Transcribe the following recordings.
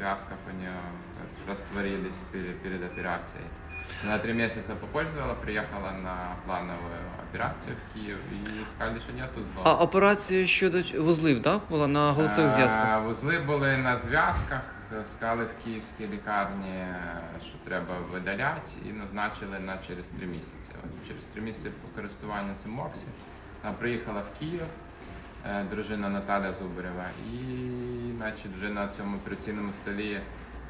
В связках у нее растворились перед, перед операцией. Она три месяца попользовала, приехала на плановую операцию в Киев и сказали, что нету А сбоку. операція щодо вузлів, так? Була на голосових зв'язках. Е, Вузли були на зв'язках, сказали в київській лікарні, що треба видаляти, і назначили на через три місяці. От через три місяці по користуванню цим Моксі вона приїхала в Київ, е, дружина Наталя Зубарева, і значить, вже на цьому операційному столі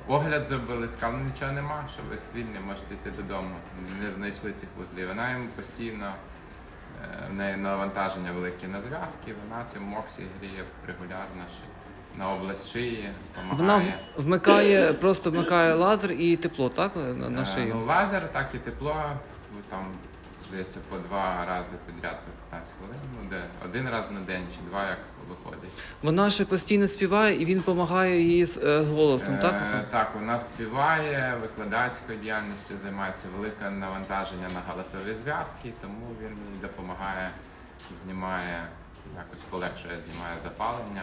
огляд зробили, сказали, «Ну, нічого нема, що ви вільні, можете йти додому. Не знайшли цих вузлів. Вона їм постійно Е, В неї навантаження велике на зв'язки, вона цим моксі гріє регулярно на область шиї, Вона допомагає. вмикає, просто вмикає лазер і тепло, так? На, на Е, Ну, лазер, так і тепло, там, здається, по два рази підряд по 15 хвилин. Ну, де один раз на день чи два, як виходить. Вона ще постійно співає і він допомагає їй з е, голосом, Е, так? так, вона співає, викладацькою діяльністю займається велике навантаження на голосові зв'язки, тому він їй допомагає, знімає, якось полегшує, знімає запалення.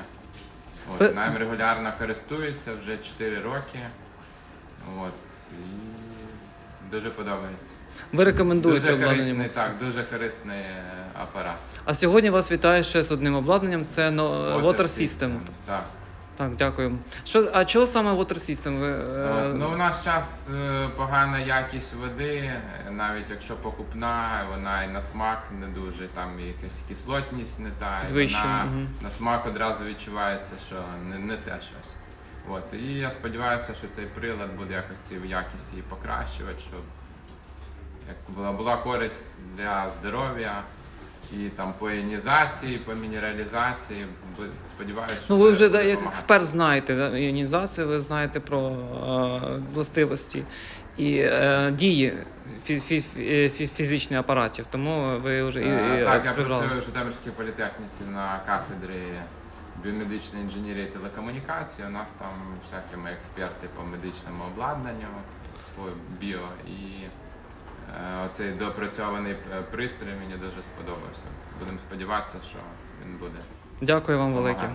От, Е, вона регулярно користується вже 4 роки. От, і дуже подобається. Ви рекомендуєте Дуже обладнання корисний, так, дуже корисний е, апарат. А сьогодні вас вітаю ще з одним обладнанням. Це no, Water System. Так. Так, дякую. Що, а чого саме Water System? Ви, е, От, Ну, у нас зараз погана якість води, е, навіть якщо покупна, вона і на смак не дуже, там і якась кислотність не та, і Підвищена, вона мгм. на смак одразу відчувається, що не, не те щось. От, і я сподіваюся, що цей прилад буде якось ці якість її покращувати, щоб як була, була користь для здоров'я. І там по іонізації, по мінералізації, сподіваюся, що Ну, ви вже як експерт знаєте да, іонізацію, ви знаєте про е, властивості і е, дії фі, фі, фі, фі- фізичних апаратів. Тому ви вже і, Е, і Так, я працюю в Житомирській політехніці на кафедрі біомедичної інженерії і телекомунікації. У нас там всякі ми експерти по медичному обладнанню, по біо. І е, оцей допрацьований е, пристрій мені дуже сподобався. Будемо сподіватися, що він буде Дякую вам велике.